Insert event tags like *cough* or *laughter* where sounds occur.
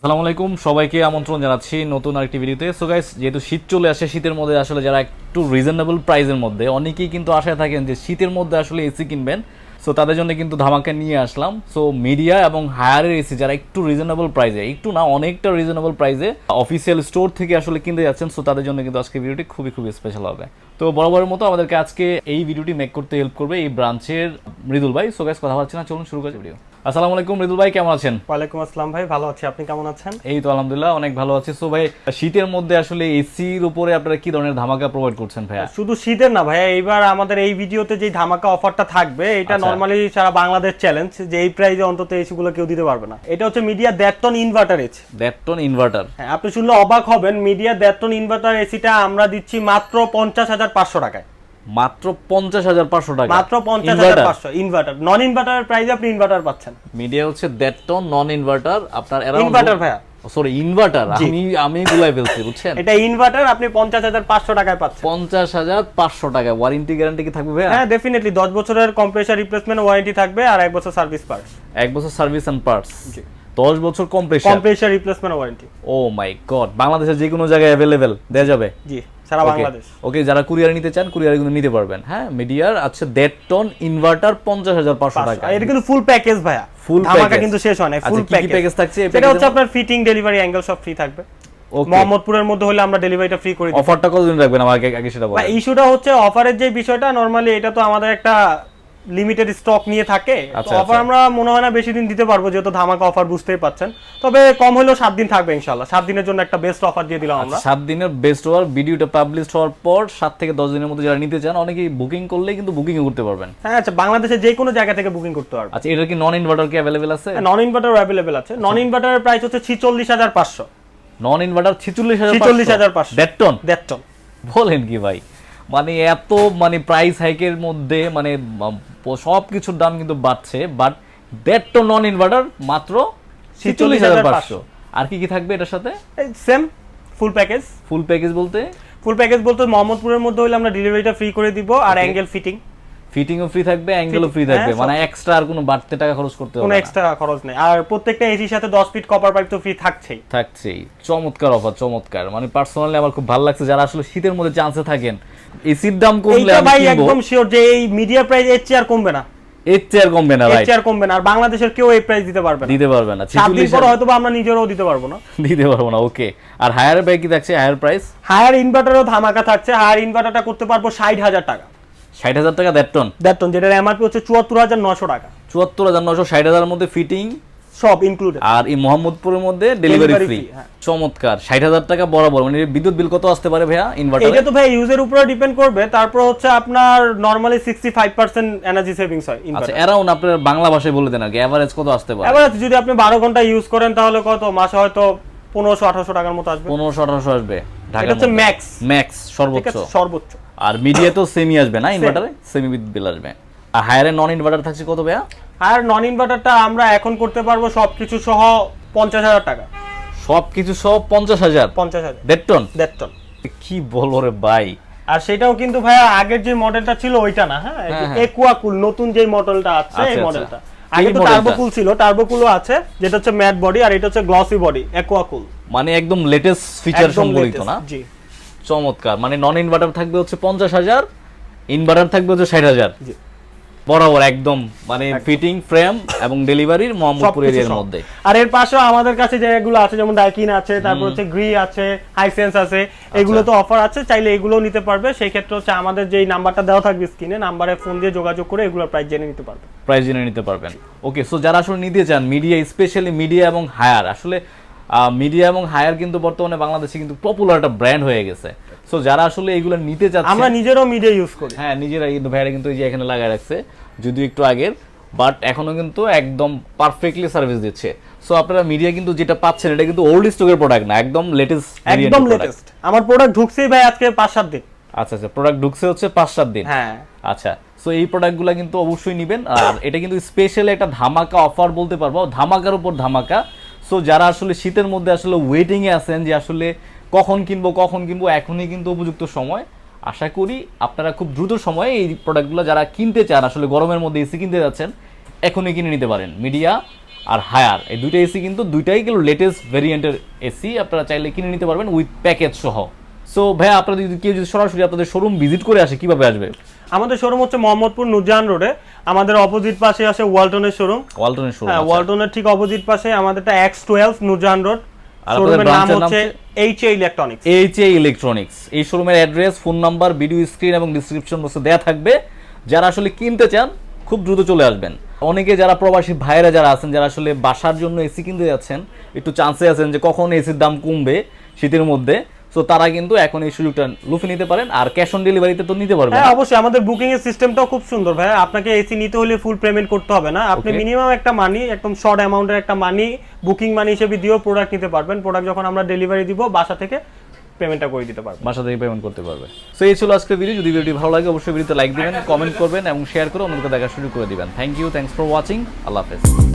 আসসালামু আলাইকুম, সবাইকে আমন্ত্রণ জানাচ্ছি নতুন আরেকটি ভিডিওতে। সো গাইস যেহেতু শীত চলে আসে, শীতের মধ্যে আসলে যারা একটু রিজনেবল প্রাইসের মধ্যে, অনেকেই কিন্তু আশায় থাকেন যে শীতের মধ্যে আসলে এসি কিনবেন। সো তাদের জন্য কিন্তু ধামাকা নিয়ে আসলাম। সো মিডিয়া এবং হায়ারের এসি যারা একটু রিজনেবল প্রাইসে একটু না, অনেকটা রিজনেবল প্রাইসে অফিসিয়াল স্টোর থেকে আসলে কিনতে যাচ্ছেন। সো তাদের জন্য কিন্তু আজকে ভিডিওটি খুবই খুবই স্পেশাল হবে। তো বরাবরের মতো আমাদেরকে আজকে এই ভিডিওটি মেক করতে হেল্প করবে এই ব্রাঞ্চের মৃদুল ভাই। সো গাইস কথা বলছি না, চলুন শুরু করি ভিডিও আসসালামু আলাইকুম মৃদুল ভাই কেমন আছেন? ওয়ালাইকুম আসসালাম ভাই ভালো আছি। আপনি কেমন আছেন? এই তো আলহামদুলিল্লাহ অনেক ভালো আছি। সো ভাই শীতের মধ্যে আসলে এসির উপরে আপনারা কি ধরনের ধামাকা প্রোভাইড করছেন ভাইয়া? শুধু শীতের না ভাইয়া এইবার আমাদের এই ভিডিওতে যে ধামাকা অফারটা থাকবে এটা আচ্ছা। নর্মালি সারা বাংলাদেশ চ্যালেঞ্জ যে এই প্রাইসে অন্তত এসি গুলো কেউ দিতে পারবে না। এটা হচ্ছে Midea দেড়টন inverter AC that ton inverter হ্যাঁ আপনি শুনলে অবাক হবেন মিডিয়া দেড়টন ইনভার্টার এসিটা আমরা দিচ্ছি মাত্র পঞ্চাশ হাজার পাঁচশো টাকায়। মাত্র পঞ্চাশ হাজার পাঁচশো টাকা। মাত্র পঞ্চাশ হাজার পাঁচশো ইনভার্টার নন ইনভার্টারের প্রাইসে আপনি ইনভার্টার পাচ্ছেন। মিডিয়া হচ্ছে দ্যাট টন নন ইনভার্টার আপনার ইনভার্টার ভাইয়া। সরি ইনভার্টার আমি আমি গুলাই ফেলছি বুঝছেন? এটা ইনভার্টার আপনি পঞ্চাশ হাজার পাঁচশো টাকায় পাচ্ছেন। ওয়ারেন্টি গ্যারান্টি কি থাকবে হ্যাঁ ডেফিনেটলি দশ বছরের কম্প্রেসার রিপ্লেসমেন্ট ওয়ারেন্টি থাকবে আর এক বছর সার্ভিস পার্স এক বছর সার্ভিস অ্যান্ড পার্টস জি। বছর compressor replacement warranty oh my God বাংলাদেশের যে কোনো জায়গায় অ্যাভেলেবেল দেওয়া যাবে? জি। সারা বাংলাদেশ। ওকে যারা কুরিয়ার নিতে চান কুরিয়ার কিন্তু নিতে পারবেন। হ্যাঁ মিডিয়ার আচ্ছা দেড় টন ইনভার্টার পঞ্চাশ হাজার পাঁচশো টাকা। এটা কিন্তু ফুল প্যাকেজ ভাইয়া। ফুল ধামাকা। কিন্তু শেষ হয় না ফুল প্যাকেজ থাকছে সেটা হচ্ছে আপনার ফিটিং ডেলিভারি অ্যাঙ্গেল সব ফ্রি থাকবে। মোহাম্মদপুরের মধ্যে হলে আমরা ডেলিভারিটা ফ্রি করে দিই। অফারটা কতদিন রাখবেন? আমাকে আগে সেটা বলেন। ইস্যুটা হচ্ছে অফারের যে বিষয়টা নরমালি এটা তো আমাদের একটা লিমিটেড স্টক নিয়ে থাকে আচ্ছা, অফার আচ্ছা। আমরা মনে হয় না বেশি দিন দিতে পারব যেহেতু ধামাকা অফার বুঝতেই পাচ্ছেন। তবে কম হলেও সাত দিন থাকবে ইনশাল্লাহ সাত দিনের জন্য একটা বেস্ট অফার দিয়ে দিলাম আমরা। সাত দিনের বেস্ট হওয়ার ভিডিওটা পাবলিশ হওয়ার পর সাত থেকে দশ দিনের মধ্যে যারা নিতে চান অনেকেই বুকিং করলেই কিন্তু বুকিং করতে পারবেন। হ্যাঁ আচ্ছা বাংলাদেশের যে কোনো জায়গা থেকে বুকিং করতে পারবে আচ্ছা এটা কি নন ইনভার্টার কি অ্যাভেলেবেল আছে? নন ইনভার্টার অ্যাভেলেবেল আছে। নন ইনভার্টারের প্রাইস হচ্ছে ছিচল্লিশ হাজার পাঁচশো। নন ইনভার্টার ছিচল্লিশ হাজার 46,500 দেড় টন দেড় টন বলেন কি ভাই? মানে এত মানে প্রাইস হাইকের মধ্যে মানে সব কিছুর দাম কিন্তু বাড়ছে বাট দেড় টন নন ইনভার্টার মাত্র ছিচল্লিশ হাজার পাঁচশো। আর কি কি থাকবে এটার সাথে? Same full package full package বলতে? ফুল প্যাকেজ বলতে মোহাম্মদপুরের মধ্যে হলে আমরা ডেলিভারিটা ফ্রি করে দিব আর অ্যাঙ্গেল ফিটিং ফিটিংও ফ্রি থাকবে অ্যাঙ্গেলও ফ্রি থাকবে। মানে এক্সট্রা আর কোনো বাড়তে টাকা খরচ করতে হবে না। এক্সট্রা খরচ নেই। আর প্রত্যেকটা এসির সাথে 10 ফিট কপার পাইপ তো ফ্রি থাকছেই। থাকছেই। চমৎকার অফার চমৎকার। মানে পার্সোনালি আমার খুব ভালো লাগছে যারা আসলে শীতের মধ্যে চান্সে থাকেন। এসির দাম কমলে আমি ভাই একদম শিওর যে এই মিডিয়া প্রাইস এর চেয়ে আর কমবে না। এর চেয়ার কমবে না এর ভাই চেয়ে আর কমবে না। আর বাংলাদেশের কেউ এই প্রাইস দিতে পারবে না। দিতে পারবে না। ছিচল্লিশ পর হয়তো আমরা নিজেরাও দিতে পারব না। *laughs* দিতে পারব না ওকে আর হায়ার ব্যাগ কি থাকছে? হায়ার প্রাইস হায়ার ইনভার্টারও ধামাকা থাকছে। হায়ার ইনভার্টারটা করতে পারব ষাট হাজার টাকা। ষাট হাজার টাকা দেড় টন। দেড় টন যেটার এমআরপি হচ্ছে চুয়াত্তর হাজার নশো টাকা। চুয়াত্তর হাজার নশো ষাট হাজারের মধ্যে ফিটিং সব ইনক্লুডেড আর এই মোহাম্মদপুরের মধ্যে ডেলিভারি ফ্রি হ্যাঁ। চমৎকার ষাট হাজার টাকা বরাবর মানে বিদ্যুৎ বিল কত আসতে পারে ভাইয়া ইনভার্টার এটা তো ভাই ইউজের উপরে ডিপেন্ড করবে তারপর হচ্ছে আপনার normally sixty five percent energy savings হয় আচ্ছা অ্যারাউন্ড আপনার বাংলা ভাষায় বলে দেন আর কি অ্যাভারেজ কত আসতে পারে? এবার যদি আপনি বারো ঘণ্টা ইউজ করেন তাহলে কত? মাসে হয়তো পনেরোশো আঠারোশো টাকার মতো আসবে। পনেরোশো আঠারোশো আসবে এটা হচ্ছে ম্যাক্স ম্যাক্স সর্বোচ্চ। সর্বোচ্চ। আর মিডিয়া তো সেমি আসবে না ইনভার্টারে সেমি বিদ্যুৎ বিল আসবে। আর হায়ারে নন ইনভার্টার থাকছে কত ভাইয়া? আর নন ইনভার্টারটা আমরা এখন করতে পারব সবকিছু সহ পঞ্চাশ হাজার টাকা। সব কিছু সব পঞ্চাশ হাজার? পঞ্চাশ হাজার। দেড় টন দেড় টন কি বলো রে ভাই? আর সেটাও কিন্তু ভাইয়া আগের যে মডেলটা ছিল ওইটা না হ্যাঁ? হ্যাঁ, হ্যাঁ। একুয়াকুল নতুন যে মডেলটা আছে আচ্ছা, এই আচ্ছা। মডেলটা এই আগে তো? টার্বোকুল ছিল টার্বোকুলও আছে যেটা হচ্ছে ম্যাট বডি আর এটা হচ্ছে গ্লসি বডি একুয়াকুল মানে একদম লেটেস্ট ফিচার latest, না? জি। চমৎকার। মানে নন ইনভার্টার থাকবে হচ্ছে পঞ্চাশ হাজার ইনভার্টার থাকবে হচ্ছে ষাট হাজার। বরাবর একদম মানে ফিটিং ফ্রেম এবং ডেলিভারির মোহাম্মদপুর এরিয়ার মধ্যে। আর এর পাশেও আমাদের কাছে যেগুলো আছে যেমন ডাইকিন আছে তারপর হচ্ছে গ্রি আছে হাইসেন্স আছে আচ্ছা। এগুলো তো অফার আছে চাইলে এগুলো নিতে পারবে। সেই ক্ষেত্রে হচ্ছে আমাদের যেই নাম্বারটা দেওয়া থাকবে স্ক্রিনে নাম্বারে ফোন দিয়ে যোগাযোগ করে এগুলো প্রাইস জেনে নিতে পারবে। প্রাইস জেনে নিতে পারবেন। ওকে সো যারা আসলে নিতে চান মিডিয়া স্পেশালি মিডিয়া এবং হায়ার আসলে মিডিয়া এবং হায়ার কিন্তু বর্তমানে বাংলাদেশে কিন্তু পপুলার একটা ব্র্যান্ড হয়ে গেছে। সো যারা আসলে এগুলো নিতে চাচ্ছে আমরা নিজেরও মিডিয়া ইউজ করি। হ্যাঁ নিজেরা কিন্তু ভাইরা কিন্তু এই যে এখানে লাগায় রাখছে যদিও একটু আগের বাট এখনও কিন্তু একদম পারফেক্টলি সার্ভিস দিচ্ছে। সো আপনারা মিডিয়া কিন্তু যেটা পাচ্ছেন এটা কিন্তু ওল্ড স্টকের প্রোডাক্ট না একদম লেটেস্ট একদম লেটেস্ট আমার প্রোডাক্ট ঢুকছেই ভাই আজকে পাঁচ সাত দিন। আচ্ছা আচ্ছা প্রোডাক্ট ঢুকছে হচ্ছে পাঁচ সাত দিন। হ্যাঁ। আচ্ছা সো এই প্রোডাক্টগুলো কিন্তু অবশ্যই নেবেন। আর এটা কিন্তু স্পেশাল একটা ধামাকা অফার বলতে পারব। ধামাকার উপর ধামাকা। সো যারা আসলে শীতের মধ্যে আসলে ওয়েটিং এ আছেন যে আসলে কখন কিনবো কখন কিনবো, এখনই কিন্তু উপযুক্ত সময়। আশা করি আপনারা খুব দ্রুত সময়ে এই প্রোডাক্টগুলো যারা কিনতে চান, আসলে গরমের মধ্যে এসি কিনতে যাচ্ছেন, এখনই কিনে নিতে পারেন। মিডিয়া আর হায়ার এই দুইটা এসি কিন্তু দুইটাই কিন্তু লেটেস্ট ভেরিয়েন্টের এসি, আপনারা চাইলে কিনে নিতে পারবেন উইথ প্যাকেজ সহ। সো ভাইয়া আপনারা যদি কেউ যদি সরাসরি আপনাদের শোরুম ভিজিট করে আসে, কীভাবে আসবে? আমাদের শোরুম হচ্ছে মোহাম্মদপুর নুরজাহান রোডে আমাদের অপোজিট পাশে আছে ওয়ালটনের শোরুম ওয়ালটনের শোরুম হ্যাঁ ওয়ালটনের ঠিক অপোজিট পাশে আমাদেরটা এক্স টুয়েলভ নুজান রোড শোরুমের নাম হচ্ছে হচ্ছে? H A electronics H A electronics এই শোরুমের address phone number video screen এবং ডিসক্রিপশন বক্সে দেওয়া থাকবে। যারা আসলে কিনতে চান খুব দ্রুত চলে আসবেন। অনেকে যারা প্রবাসী ভাইয়েরা যারা আছেন যারা আসলে বাসার জন্য এসি কিনতে যাচ্ছেন একটু চান্সে আছেন যে কখন এসির দাম কমবে শীতের মধ্যে। সো তারা কিন্তু এখন এই সুযোগটা লুফে নিতে পারেন আর ক্যাশ অন ডেলিভারিতে তো নিতে পারবেন। হ্যাঁ অবশ্যই আমাদের বুকিং এর সিস্টেমটাও খুব সুন্দর। ভাই আপনাকে এসি নিতে হলে ফুল পেমেন্ট করতে হবে না। আপনি মিনিমাম একটা মানি একদম শর্ট অ্যামাউন্টের একটা মানি বুকিং মানি হিসেবে দিয়েও প্রোডাক্ট নিতে পারবেন। প্রোডাক্ট যখন আমরা ডেলিভারি দিব বাসা থেকে পেমেন্টটা করে দিতে পারবেন। বাসা থেকে পেমেন্ট করতে পারবে। সো এই ছিল আজকের ভিডিও যদি ভিডিওটি ভালো লাগে অবশ্যই ভিডিওতে লাইক দিবেন কমেন্ট করবেন এবং শেয়ার করে অন্যকে দেখা শুরু করে দিবেন। Thank you thanks for watching আল্লাহ হাফেজ।